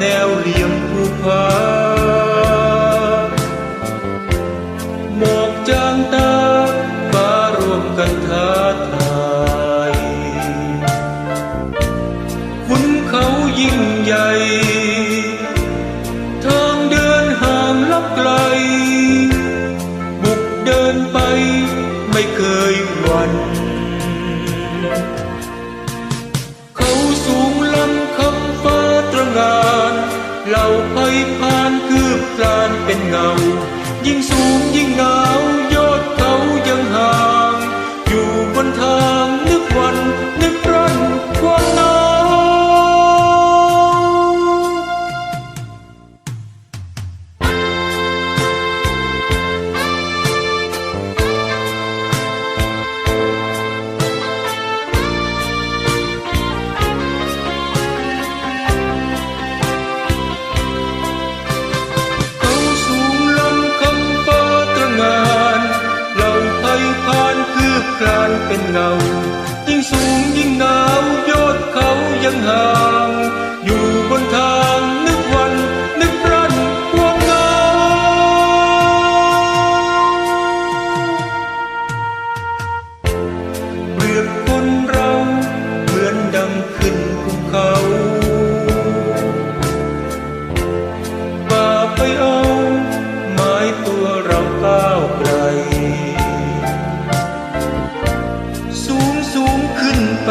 แนวเหลี่ยมภูผาหมอกจางตาฟ้ารวมกันท้าทายขุนเขายิ่งใหญ่ทางเดินห่างลับไกล บุกเดินไปไม่เคยหวั่น เหล่าไพพานคืบคลานเป็นเงา ยิ่งสูงยิ่งหนา เป็นเงา ยิ่งสูงยิ่งหนาวยอดเขายังห่าง อยู่บนทางนึกวัน นึกรันความเงา เปลือกคนเราเหมือนดังขึ้นภูเขาป่าไปเอาไม้ตัวเราก้า สูงสูงขึ้นไป